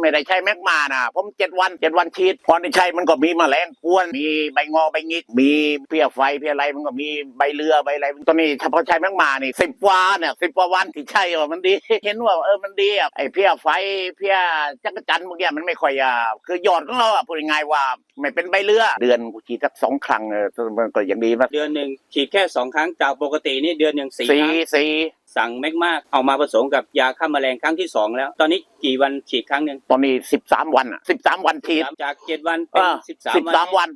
ไม่ได้ใช้แมกมานะผมเจ็ดวันเจ็ดวันฉีดพอได้ใช้มันก็มีแมลงกวน มีใบงอใบงิก มีเพี้ยไฟเพี้ยอะไรมันก็มีใบเรือใบอะไรตอนนี้เฉพาะใช้แมกมานี่สิบวันเนี่ยสิบกว่าวันที่ใช่ว่ามันดี เห็นว่าเออมันดีอะไอ้เพี้ยไฟเพี้ยจักรจันทร์เมื่อกี้มันไม่ค่อยอะคือยอดของเราอะพูดง่ายๆว่าไม่เป็นใบเรือเดือนกูฉีดสักสองครั้งเออมันก็ยังดีมากเดือนหนึ่งฉีดแค่สองครั้งจากปกตินี่เดือนหนึ่งสี่คสี่รั้งสี่ สั่งแมกมาเอามาผสมกับยาฆ่าแมลงครั้งที่สองแล้ว ตอนนี้กี่วันฉีดครั้งหนึ่งตอนนี้สิบสามวันอะสิบสามวันฉีดจากเจ็ดวันเอเป็นอสิบสามสิบวันสามวัน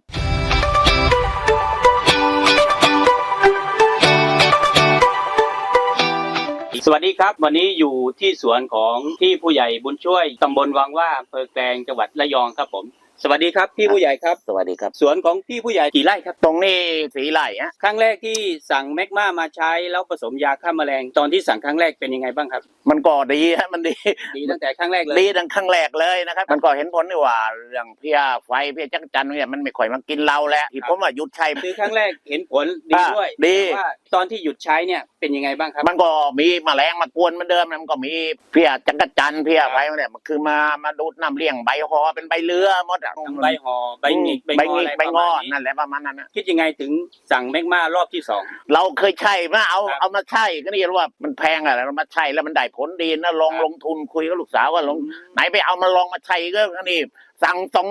สวัสดีครับ วันนี้อยู่ที่สวนของพี่ผู้ใหญ่บุญช่วยตำบลวังว่าอำเภอแกลงจังหวัดระยองครับผม สวัสดีครับพี่ผู้ใหญ่ครับ สวัสดีครับ สวนของพี่ผู้ใหญ่กี่ไร่ครับ ตรงนี้สีไหลฮะครั้งแรกที่สั่งแมกมามาใช้แล้วผสมยาฆ่าแมลงตอนที่สั่งครั้งแรกเป็นยังไงบ้างครับ มันก็ดีฮะมันดีดีตั้งแต่ครั้งแรกเลยดีตั้งครั้งแรกเลยนะครับ มันก็เห็นผลนี่ว่าเรื่องเพี้ยไฟเพี้ยจักรจันทร์เนี่ยมันไม่ค่อยมากินเราแล้วที่ผมว่าหยุดใช้คือครั้งแรกเห็นผลดีอ่าด้วยดีแต่ว่าตอนที่หยุดใช้เนี่ยเป็นยังไงบ้างครับ มันก็มีแมลงมากวนเหมือนเดิมนะมันก็มีเพี้ยจักรจันทร์เพี้ยไฟเนี่ยมันคือมามาดูดน้ำเลี้ยงใบหอเป็นใบเรือหมดอะทั้งใบห่อใบหงิกใบใบหงองิอะกไรใบประงมาอณนี้นั่นแหละประมาณนั้นนะคิดยังไงถึงสั่งแมกมารอบที่สอง เราเคยใช่มาเอาครับเอามาใช่ก็นี่ว่ามันแพงอะเรามาใช่แล้วมันได้ผลดีนะลองครับ ลงทุนคุยกับลูกสาวว่าลง ไหนไปเอามาลองมาใช้ก็นี่สั่งสอง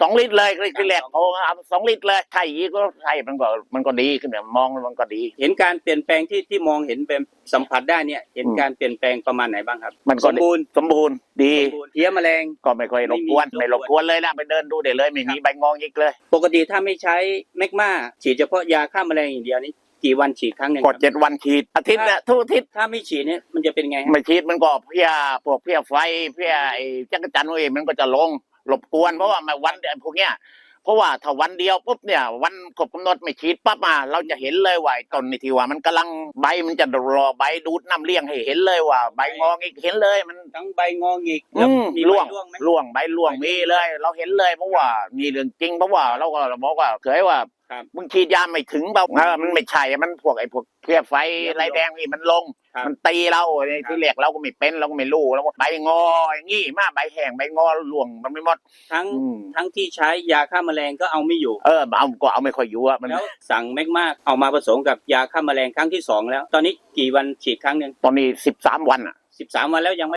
สองลิตรเลยทีแรกโอ้เอาสองลิตรเลยใช่อีกก็ใช่มันก็มันก็ดีขึ้นเนี่ยมองแล้วมันก็ดี เห็นการเปลี่ยนแปลงที่ที่มองเห็นเป็นสัมผัสได้เนี่ย เห็นอืมการเปลี่ยนแปลงประมาณไหนบ้างครับ มันก็สมบูรณ์สมบูรณ์ดีสมบูรณ์เพี้ยแมลงก็ไม่ค่อยรบกวนไม่มีไม่รบกวนเลยนะไปเดินดูได้เลยไม่มีใบงองอีกเลย ปกติถ้าไม่ใช้แมกมาฉีดเฉพาะยาฆ่าแมลงอย่างเดียวนี่กี่วันฉีดครั้งหนึ่งคกรัดบเจ็ดวันฉีดอาทิตย์เนี่ยทุกอาทิตย์ถ้าไม่ฉีดเนี่ยมันจะเป็นไงฮะไม่ฉีดมันก็เพี้ยพวกเพี้ยไฟเพี้ยไอ้จักรจันทร์เองมันก็จะลง รบกวน เพราะว่ามาวันเดียวพวกเนี้ยเพราะว่าถ้าวันเดียวปุ๊บเนี่ย วันครบกำหนดไม่ฉีดปั๊บมา เราจะเห็นเลยว่าไอ้ต้นนี่ที่ว่ามันกำลังใบมันจะรอใบดูดน้ำเลี้ยงให้เห็นเลยว่า ใบงองอีกเห็นเลยมัน ทั้งใบงอหงิกอืแล้วมมีใบล่วงร่วงไหมล่วงใบล่วงมีเลย เราเห็นเลยเพราะว่ามีเรื่องจริงเพราะว่าเราก็บอกว่าเคยว่า ครับมึงฉีดยาไม่ถึงเปล่าเออมันไม่ใช่มันพวกไอ้พวกเพี้ยไฟไรแดงนี่มันลง ครับมันตีเราในที่แรกเราก็ไม่เป็นเราก็ไม่รู้แล้วก็ใบงออย่างงี้มาใบแห้งใบงอล่วงมันไม่หมดทั้งอืมทั้งที่ใช้ยาฆ่าแมลงก็เอาไม่อยู่ เออเอาก็เอาไม่ค่อยอยู่อะมันแล้วสั่งแมกมาเอามาผสมกับยาฆ่าแมลงครั้งที่สองแล้ว ตอนนี้กี่วันฉีดครั้งหนึ่งตอนนี้สิบสามวันอะ สิบสามวันแล้วยัง